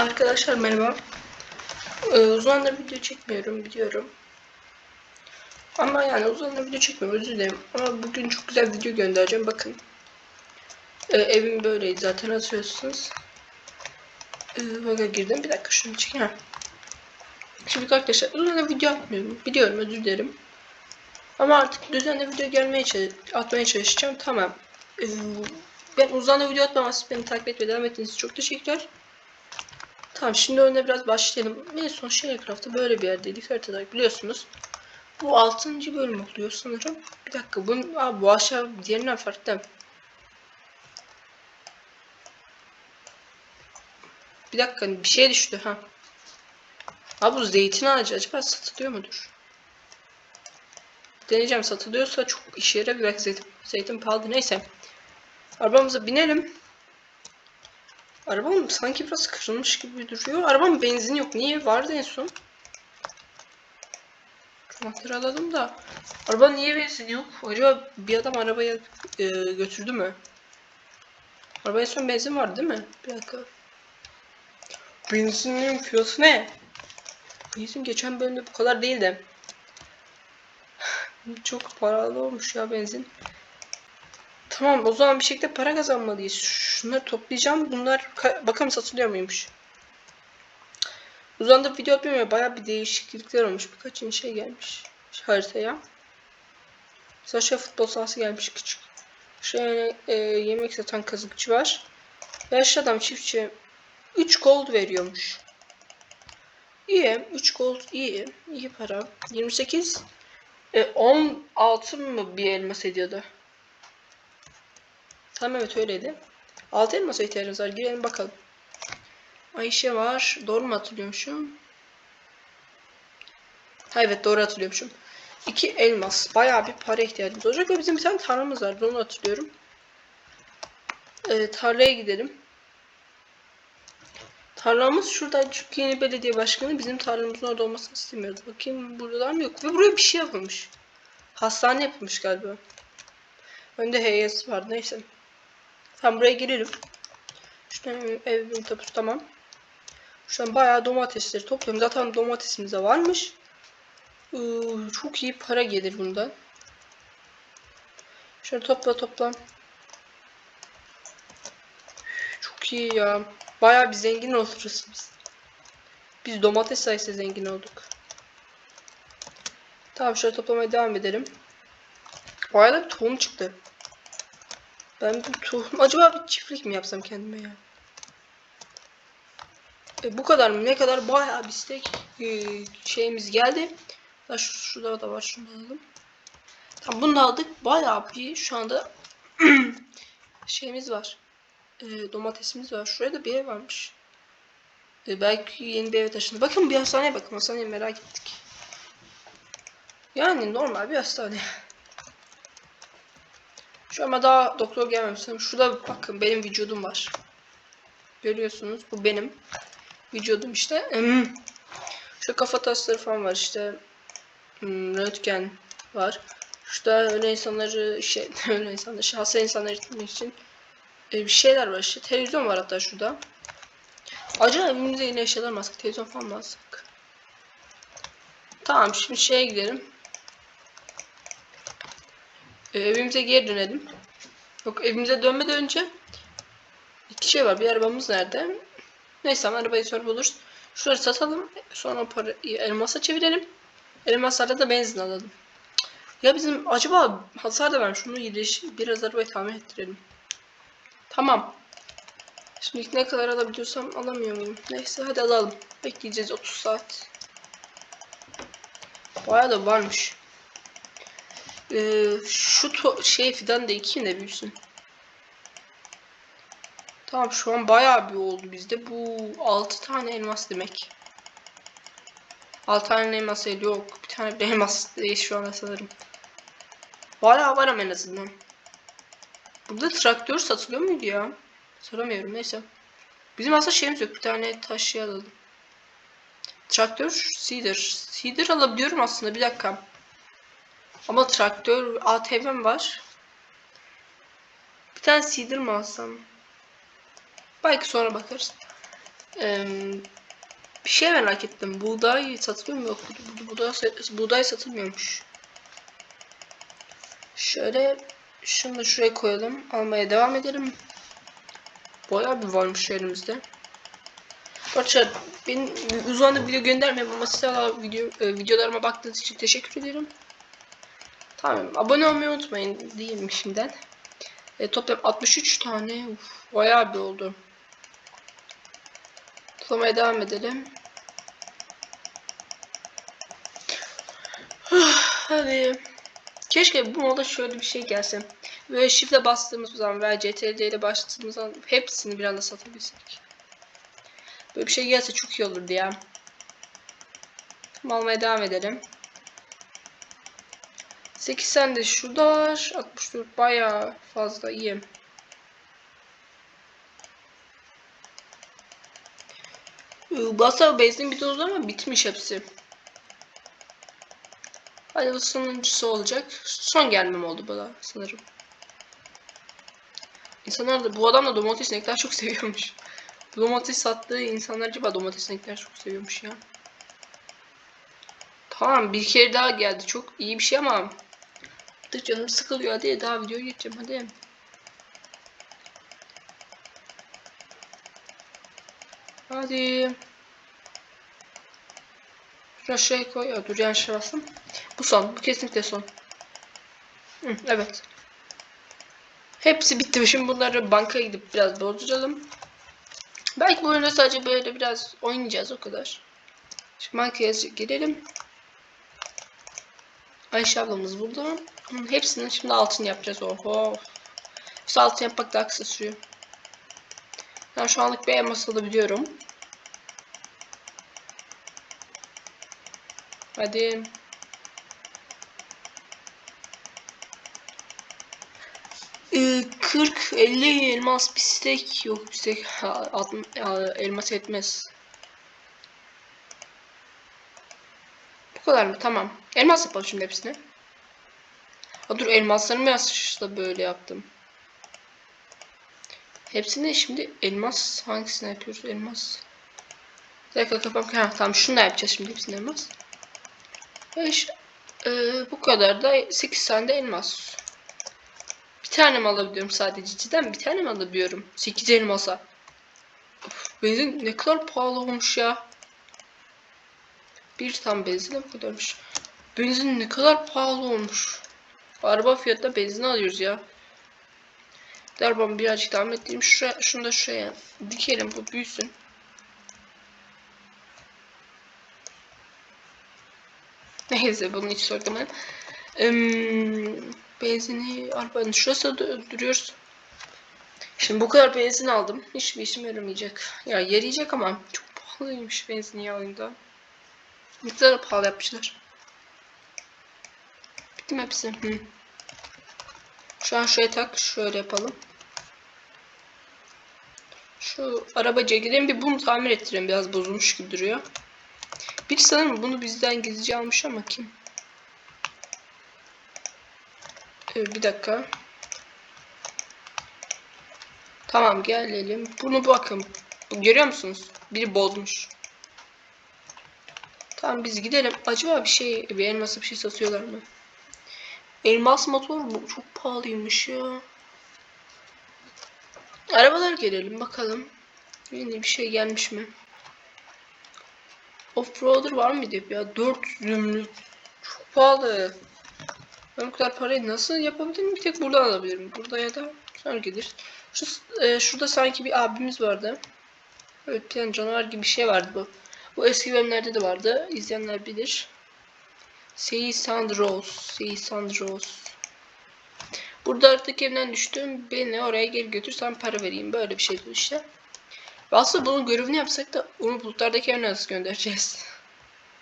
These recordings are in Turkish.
Arkadaşlar merhaba. Ee, uzun zamandır video çekmiyorum biliyorum. Ama yani uzun zamandır video çekmiyorum özür dilerim. Ama bugün çok güzel video göndereceğim bakın. Ee, evim böyleydi zaten hatırlıyorsunuz. Ee, baga girdim bir dakika şunu çekeyim. Şimdi arkadaşlar uzun zamandır video atmıyorum. Biliyorum özür dilerim. Ama artık düzenli video gelmeye atmaya çalışacağım. Tamam. Ee, ben uzun zamandır video atmaması beni takip etmeye devam ettiğiniz için çok teşekkürler. Tamam şimdi oyuna biraz başlayalım. En son Sharecraft'ta böyle bir yerdeydik haritada biliyorsunuz. Bu 6. bölüm oluyor sanırım. Bir dakika bunun Aa, bu aşağı diğerinden farklı. Bir dakika bir şey düştü ha. Abi bu zeytin ağacı acaba satılıyor mudur? Deneyeceğim satılıyorsa çok işe yarar. Belki zeytin, zeytin pahalı neyse. Arabamıza binelim. Arabam sanki biraz kırılmış gibi duruyor. Arabam benzin yok. Niye? Vardı en son. Anahtarı alalım da. Araba niye benzin yok? Acaba bir adam arabaya e, götürdü mü? Arabaya son benzin vardı değil mi? Bir dakika. Benzinin fiyatı ne? Benzin geçen bölümde bu kadar değildi. Çok paralı olmuş ya benzin. Tamam o zaman bir şekilde para kazanmalıyız. Şunları toplayacağım. Bunlar bakalım satılıyor muymuş. Uzandı video atmıyor. Baya bir değişiklikler olmuş. Birkaç yeni şey gelmiş haritaya. Mesela şey futbol sahası gelmiş küçük. Şöyle e, yemek satan kazıkçı var. Yaşlı adam çiftçi 3 gold veriyormuş. İyi. 3 gold iyi. İyi para. 28 e, 10 altın mı bir elmas ediyordu? Tamam evet öyleydi. Altı elmasa ihtiyacımız var. Girelim bakalım. Ayşe var. Doğru mu hatırlıyormuşum? Ha evet doğru hatırlıyormuşum. İki elmas. Bayağı bir para ihtiyacımız olacak ve bizim bir tane tarlamız var. Onu hatırlıyorum. Ee, tarlaya gidelim. Tarlamız şurada çünkü yeni belediye başkanı bizim tarlamızın orada olmasını istemiyordu. Bakayım buralar mı yok. Ve buraya bir şey yapılmış. Hastane yapılmış galiba. Önde heyes var neyse. Tamam buraya girelim. Şuradan evin tapusu tamam. Şuradan bayağı domatesleri topluyorum. Zaten domatesimiz de varmış. Ee, çok iyi para gelir bundan. Şöyle topla topla. Çok iyi ya. Bayağı bir zengin oluruz biz. Biz domates sayesinde zengin olduk. Tamam şöyle toplamaya devam edelim. Bayağı da bir tohum çıktı. Ben bu tohum acaba bir çiftlik mi yapsam kendime ya? E, bu kadar mı? Ne kadar bayağı bir steak e, şeyimiz geldi. Da şu, şurada da var şunu alalım. Tamam bunu da aldık. Bayağı bir şu anda şeyimiz var. E, domatesimiz var. Şuraya da bir ev varmış. E, belki yeni bir eve taşındı. Bakın bir hastaneye bakın. Hastaneye merak ettik. Yani normal bir hastane. Şu ama daha doktor gelmemiş. Şurada bakın benim vücudum var. Görüyorsunuz bu benim vücudum işte. Şu kafa tasları falan var işte. Hmm, röntgen var. Şurada öyle insanları şey öyle insanları şey, hasta insanları etmek için e, bir şeyler var işte. Televizyon var hatta şurada. Acaba evimize yine eşyalar alsak? Televizyon falan alsak? Tamam şimdi şeye gidelim. E, evimize geri dönelim. Yok evimize dönmeden önce iki şey var. Bir arabamız nerede? Neyse ama arabayı sonra buluruz. Şunları satalım. Sonra para elmasa çevirelim. Elmaslarla da benzin alalım. Ya bizim acaba hasar da vermiş. Şunu iyileş biraz arabayı tamir ettirelim. Tamam. Şimdi ne kadar alabiliyorsam alamıyor muyum? Neyse hadi alalım. Bekleyeceğiz 30 saat. Bayağı da varmış. Ee, şu şey fidan da iki ne büyüsün. Tamam şu an bayağı bir oldu bizde. Bu 6 tane elmas demek. 6 tane elmas yok. Bir tane bir elmas değil şu anda sanırım. Bayağı var ama en azından. Burada traktör satılıyor muydu ya? Soramıyorum neyse. Bizim aslında şeyimiz yok. Bir tane taş alalım. Traktör, seeder. Seeder alabiliyorum aslında bir dakika. Ama traktör ATV'm var. Bir tane seeder mi alsam? Belki sonra bakarız. Ee, bir şey merak ettim. Buğday satılıyor mu? Yok. bu- bu- Buğday, buğday satılmıyormuş. Şöyle şunu da şuraya koyalım. Almaya devam edelim. Bayağı bir varmış elimizde. Arkadaşlar benim uzun video göndermem ama size hala video, e, videolarıma baktığınız için teşekkür ederim. Tamam abone olmayı unutmayın diyeyim şimdiden. E, toplam 63 tane. Uf, bayağı bir oldu. Toplamaya devam edelim. Hadi. Keşke bu moda şöyle bir şey gelse. Böyle shift'e bastığımız zaman veya CTRL ile bastığımız zaman hepsini bir anda satabilsek. Böyle bir şey gelse çok iyi olurdu ya. Almaya devam edelim. 8 tane de şurada var. 64 bayağı fazla iyi. Basa benzin bidonu ama bitmiş hepsi. Hadi bu sonuncusu olacak. Son gelmem oldu bana sanırım. İnsanlar da bu adam da domates ne kadar çok seviyormuş. Bu domates sattığı insanlar acaba domates ne kadar çok seviyormuş ya. Tamam bir kere daha geldi. Çok iyi bir şey ama artık canım sıkılıyor. Hadi daha video geçeceğim hadi. Hadi. Şuraya koy. Ya, dur yanlış bastım. Bu son. Bu kesinlikle son. Hı, evet. Hepsi bitti. Şimdi bunları bankaya gidip biraz bozduralım. Belki bu oyunda sadece böyle biraz oynayacağız o kadar. Şimdi bankaya girelim. Ayşe ablamız burada. Hepsini şimdi altın yapacağız. Oho. İşte altın yapmak daha kısa sürüyor. Ben şu anlık bir elmas alabiliyorum. Hadi. Ee, 40 50 elmas bir steak yok altın- ya, elmas etmez. Kadar mı? Tamam. Elmas yapalım şimdi hepsini. Ha, dur elmaslarımı yanlışlıkla böyle yaptım. Hepsini şimdi elmas hangisini yapıyoruz? Elmas. Bir dakika kafam. Ha, tamam şunu da yapacağız şimdi hepsini elmas. 5 e, bu kadar da 8 tane de elmas. Bir tane mi alabiliyorum sadece cidden bir tane mi alabiliyorum? 8 elmasa. Of, benzin ne kadar pahalı olmuş ya. Bir tam benzin ne kadarmış. Benzin ne kadar pahalı olmuş. Araba fiyatına benzin alıyoruz ya. Arabamı birazcık devam ettireyim. Şuraya, şunu da şuraya dikelim bu büyüsün. Neyse bunu hiç sorgulamayın. Ee, benzini arabanın şurası duruyoruz. Şimdi bu kadar benzin aldım. Hiçbir işime yaramayacak. Ya yarayacak ama çok pahalıymış benzin ya oyunda. Ne kadar pahalı yapmışlar. Bitti mi hepsi? Hı. Şu an şuraya tak. Şöyle yapalım. Şu arabacıya gidelim bir bunu tamir ettirelim. Biraz bozulmuş gibi duruyor. Bir sanırım bunu bizden gizlice almış ama kim? Ee, bir dakika. Tamam gelelim. Bunu bakın. Görüyor musunuz? Biri bozmuş. Tamam biz gidelim. Acaba bir şey, bir elması bir şey satıyorlar mı? Elmas motor bu çok pahalıymış ya. Arabalar gelelim bakalım. Yeni bir şey gelmiş mi? Offroader var mıydı ya? 4 zümrüt. Çok pahalı. Ben bu kadar parayı nasıl yapabilirim? Bir tek buradan alabilirim. Burada ya da sonra. Şu, e, şurada sanki bir abimiz vardı. Evet bir canavar gibi bir şey vardı bu. Bu eski bölümlerde de vardı. İzleyenler bilir. Sei Sandros. Sei Sandros. Burada artık evden düştüm. Beni oraya geri götürsen para vereyim. Böyle bir şeydi işte. Ve aslında bunun görevini yapsak da onu bulutlardaki evine nasıl göndereceğiz?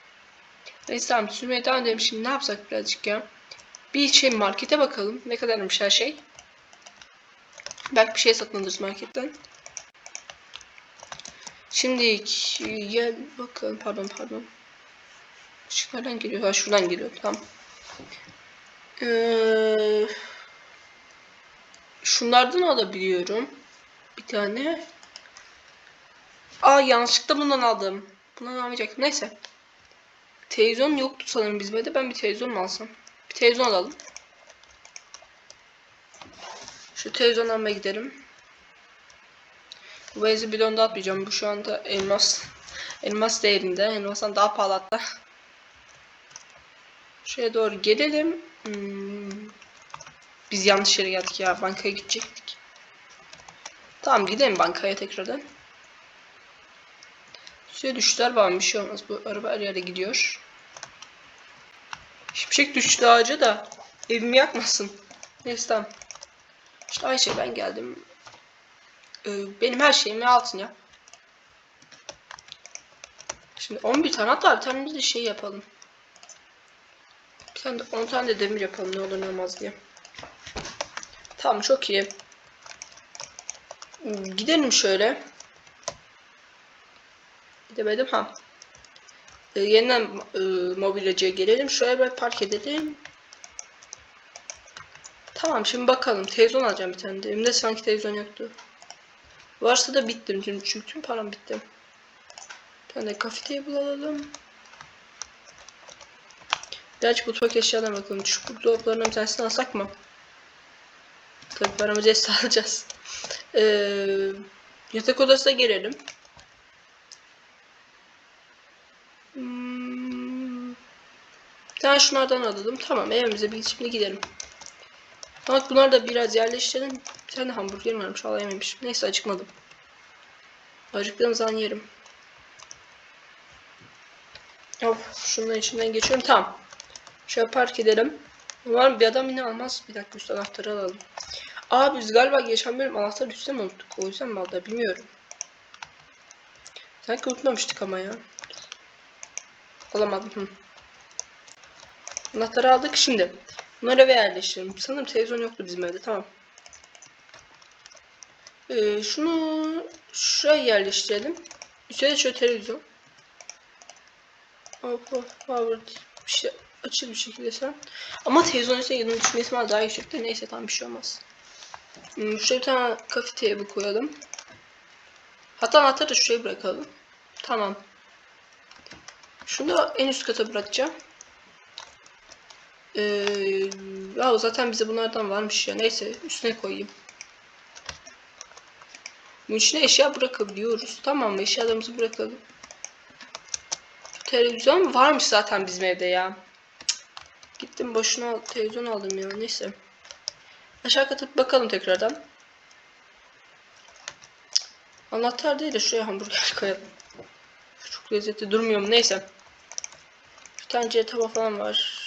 Neyse tamam sürmeye devam edelim. Şimdi ne yapsak birazcık ya? Bir şey markete bakalım. Ne kadarmış her şey? Belki bir şey satın alırız marketten. Şimdi gel bakalım. Pardon pardon. Işık nereden geliyor? Ha şuradan geliyor. Tamam. Ee, şunlardan alabiliyorum. Bir tane. Aa yanlışlıkla bundan aldım. Bundan almayacaktım. Neyse. Televizyon yoktu sanırım bizde. Ben bir televizyon mu alsam? Bir televizyon alalım. Şu televizyon almaya gidelim. Bu bezi bidonda atmayacağım. Bu şu anda elmas. Elmas değerinde. Elmasdan daha pahalı hatta. Şuraya doğru gelelim. Hmm. Biz yanlış yere geldik ya. Bankaya gidecektik. Tamam gidelim bankaya tekrardan. Suya düştüler var bir şey olmaz. Bu araba her yere gidiyor. Şimşek düştü ağaca da evimi yakmasın. Neyse tamam. İşte Ayşe ben geldim. Ee, benim her şeyimi alsın ya. Şimdi 11 tane hatta bir tane biz de şey yapalım. Bir tane de 10 tane de demir yapalım ne olur ne olmaz diye. Tamam çok iyi. Gidelim şöyle. Gidemedim ha. Ee, yeniden e, mobilyacıya gelelim. Şöyle bir park edelim. Tamam şimdi bakalım. Televizyon alacağım bir tane de. Elimde sanki televizyon yoktu. Varsa da bittim. Çünkü, çünkü tüm param bitti. Bir tane table alalım. Birazcık mutfak eşyalarına bakalım. Şu buzdolaplarından bir tanesini alsak mı? Tabii paramızı es alacağız. Ee, yatak odasına girelim. Hmm, tane şunlardan alalım. Tamam evimize bir şimdi gidelim. Bak bunları da biraz yerleştirelim. Bir tane hamburgerim varmış. Hala yememişim. Neyse acıkmadım. Acıktığım zaman yerim. Of şunların içinden geçiyorum. Tamam. Şöyle park edelim. Umarım bir adam yine almaz. Bir dakika üst anahtarı alalım. Aa biz galiba geçen bölüm anahtarı üstte mi unuttuk? O yüzden aldı bilmiyorum. Sanki unutmamıştık ama ya. Alamadım. Anahtarı aldık şimdi. Bunları eve yerleştirelim. Sanırım televizyon yoktu bizim evde. Tamam. Ee, şunu şuraya yerleştirelim. Üstüne de şöyle televizyon. Power işte açıl bir şekilde sen. Ama televizyon ise yanına düşme ihtimali daha yüksekte. Neyse tam bir şey olmaz. Hmm, şuraya bir tane kafe table koyalım. Hatta anahtarı da şuraya bırakalım. Tamam. Şunu da en üst kata bırakacağım. Ee, ya zaten bize bunlardan varmış ya. Neyse üstüne koyayım. Bunun içine eşya bırakabiliyoruz. Tamam mı? Eşyalarımızı bırakalım. Televizyon varmış zaten bizim evde ya. Cık. Gittim boşuna televizyon aldım ya. Neyse. Aşağı kata bakalım tekrardan. Cık. Anahtar değil de şuraya hamburger koyalım. Çok lezzetli durmuyor mu? Neyse. Bir tane tava falan var.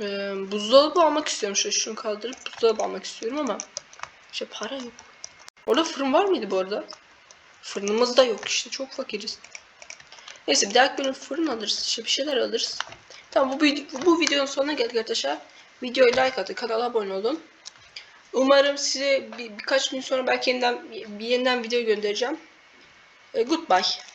Ee, buzdolabı almak istiyorum. Şöyle şunu kaldırıp buzdolabı almak istiyorum ama işte para yok. Orada fırın var mıydı bu arada? Fırınımız da yok işte. Çok fakiriz. Neyse bir dahaki bölüm fırın alırız. işte bir şeyler alırız. Tamam bu, bu videonun sonuna geldik arkadaşlar. Videoya like atın. Kanala abone olun. Umarım size bir, birkaç gün sonra belki yeniden bir yeniden video göndereceğim. E, goodbye.